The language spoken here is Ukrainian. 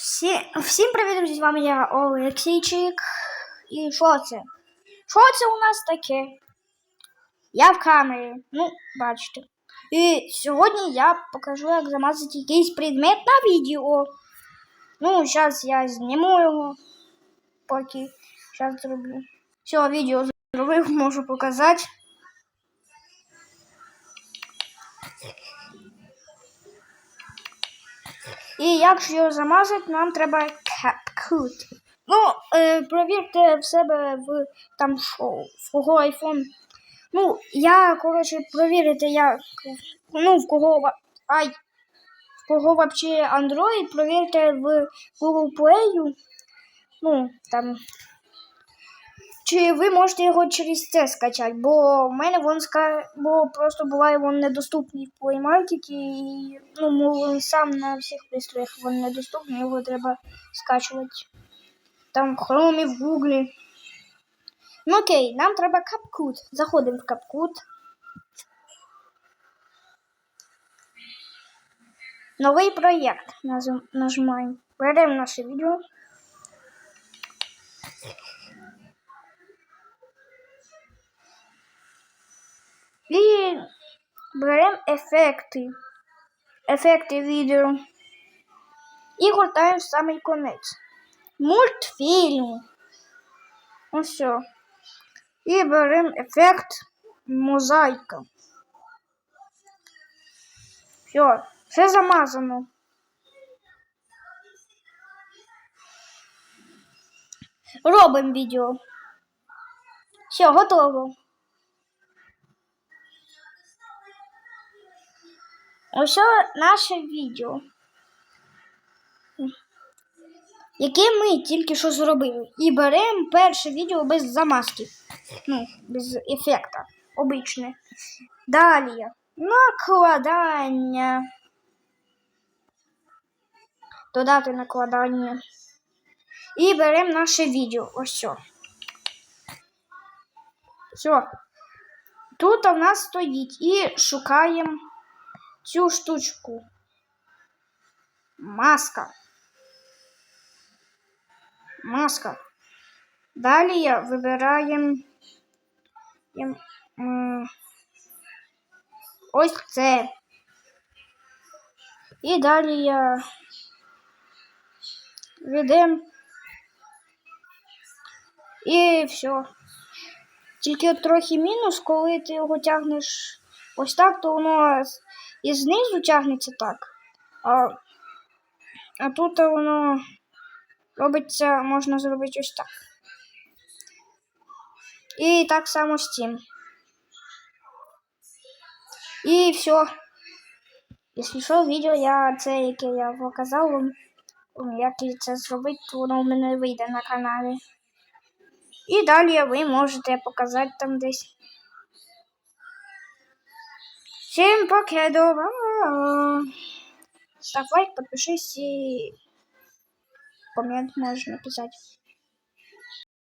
Всі, всім привіт, друзі, з вами я Олексійчик. І що це? Що це у нас таке? Я в камері, ну, бачите. І сьогодні я покажу, як замазати якийсь предмет на відео. Ну, зараз я зніму його. Поки зараз зроблю. Все, відео зробив, можу показати. І якщо його замазати, нам треба CapCut. Ну, е, провірте в себе в там шоу, свого iPhone. Ну, я, коротше, провірити, як, ну, в кого, ай, в кого вообще Android, провірте в Google Play, ну, там, чи ви можете його через це скачати, бо в мене він ска... бо просто буває він недоступний в Play Market і ну, він сам на всіх пристроях він недоступний, його треба скачувати. Там в Chrome, в Google. Ну окей, нам треба CapCut. Заходимо в CapCut. Новий проєкт нажимаємо. Беремо наше відео. І беремо ефекти. Ефекти відео. І гортаємо в самий конець. Мультфільм. Ось все. І беремо ефект мозаїка. Все, все замазано. Робимо відео. Все, готово. Ось наше відео. Яке ми тільки що зробили. І беремо перше відео без замазки. Ну, без ефекта. Обичне. Далі. Накладання. Додати накладання. І беремо наше відео. Ось все. Все. Тут у нас стоїть. І шукаємо цю штучку. Маска. Маска. Далі вибираємо ем, ось це. І далі я ведемо. І все. Тільки трохи мінус, коли ти його тягнеш ось так, то воно і знизу тягнеться так. А, а тут воно робиться, можна зробити ось так. І так само з цим. І все. Якщо що, відео я це, яке я показав вам, як це зробити, то воно в мене вийде на каналі. І далі ви можете показати там десь. Всім покедова. Ставь лайк, подпишись и коммент можешь написать.